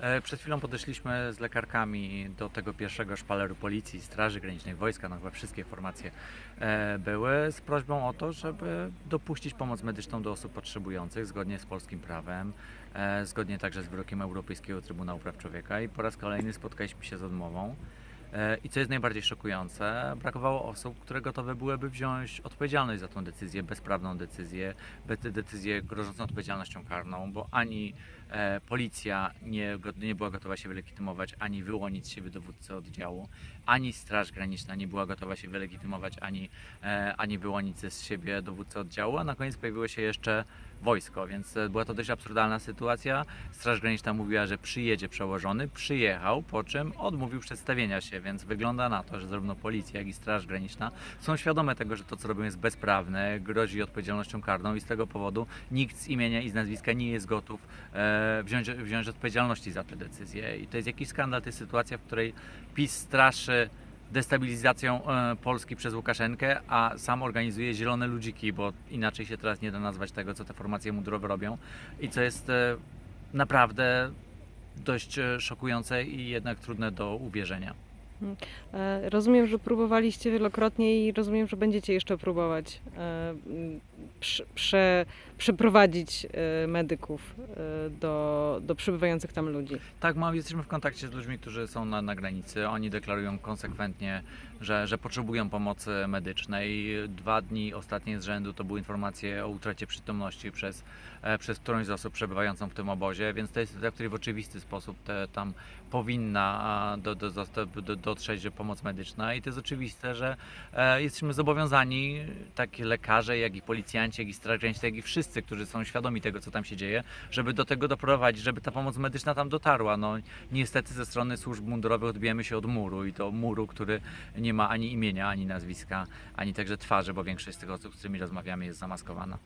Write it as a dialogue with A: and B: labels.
A: E, Przed chwilą podeszliśmy z lekarkami do tego pierwszego szpaleru policji, Straży Granicznej, wojska, no chyba wszystkie formacje e, były, z prośbą o to, żeby dopuścić pomoc medyczną do osób potrzebujących zgodnie z polskim prawem, e, zgodnie także z wyrokiem Europejskiego Trybunału Praw Człowieka i po raz kolejny spotkaliśmy się z odmową. E, I co jest najbardziej szokujące, brakowało osób, które gotowe byłyby wziąć odpowiedzialność za tą decyzję, bezprawną decyzję, decyzję grożącą odpowiedzialnością karną, bo ani e, policja nie, nie była gotowa się wylegitymować, ani wyłonić z siebie dowódcę oddziału, ani Straż Graniczna nie była gotowa się wylegitymować, ani, e, ani wyłonić z siebie dowódcę oddziału, a na koniec pojawiło się jeszcze wojsko, więc e, była to dość absurdalna sytuacja. Straż Graniczna mówiła, że przyjedzie przełożony, przyjechał, po czym odmówił przedstawienia się, więc wygląda na to, że zarówno policja, jak i Straż Graniczna są świadome tego, że to, co robią jest bezprawne, grozi odpowiedzialnością karną i z tego powodu nikt z imienia i z nazwiska nie jest gotów e, wziąć, wziąć odpowiedzialności za te decyzje. I to jest jakiś skandal, to jest sytuacja, w której PiS straszy destabilizacją e, Polski przez Łukaszenkę, a sam organizuje zielone ludziki, bo inaczej się teraz nie da nazwać tego, co te formacje mundurowe robią i co jest e, naprawdę dość e, szokujące i jednak trudne do uwierzenia.
B: E, Rozumiem, że próbowaliście wielokrotnie i rozumiem, że będziecie jeszcze próbować prze, prze, przeprowadzić e, medyków e, do, do przybywających tam ludzi.
A: Tak, mam, jesteśmy w kontakcie z ludźmi, którzy są na, na granicy. Oni deklarują konsekwentnie, że, że potrzebują pomocy medycznej. Dwa dni ostatnie z rzędu to były informacje o utracie przytomności przez, e, przez którąś z osób przebywającą w tym obozie, więc to jest sytuacja, w której w oczywisty sposób te, tam powinna do, do, do, do, dotrzeć pomoc medyczna i to jest oczywiste, że jesteśmy zobowiązani, tak lekarze, jak i policjanci, jak i straż graniczna, jak i wszyscy, którzy są świadomi tego, co tam się dzieje, żeby do tego doprowadzić, żeby ta pomoc medyczna tam dotarła. No, niestety ze strony służb mundurowych odbijamy się od muru i to muru, który nie ma ani imienia, ani nazwiska, ani także twarzy, bo większość z tych osób, z którymi rozmawiamy jest zamaskowana.